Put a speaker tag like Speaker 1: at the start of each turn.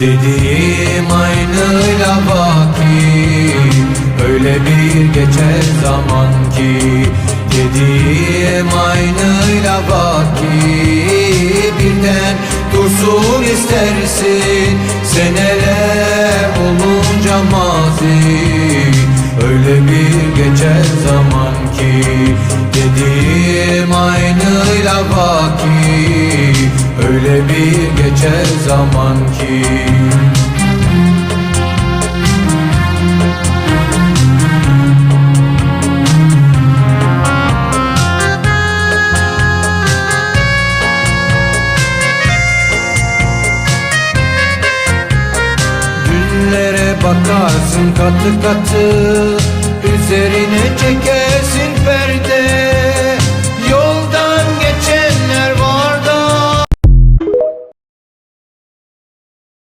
Speaker 1: Dediğim aynıyla baki. Öyle bir geçer zaman ki. Dediğim aynıyla baki. Birden dursun istersin. Seneler olunca mazi. Öyle bir geçer zaman ki. Dediğim aynıyla baki Öyle bir geçer zaman ki. Bakarsın katı katı Üzerine çekersin perde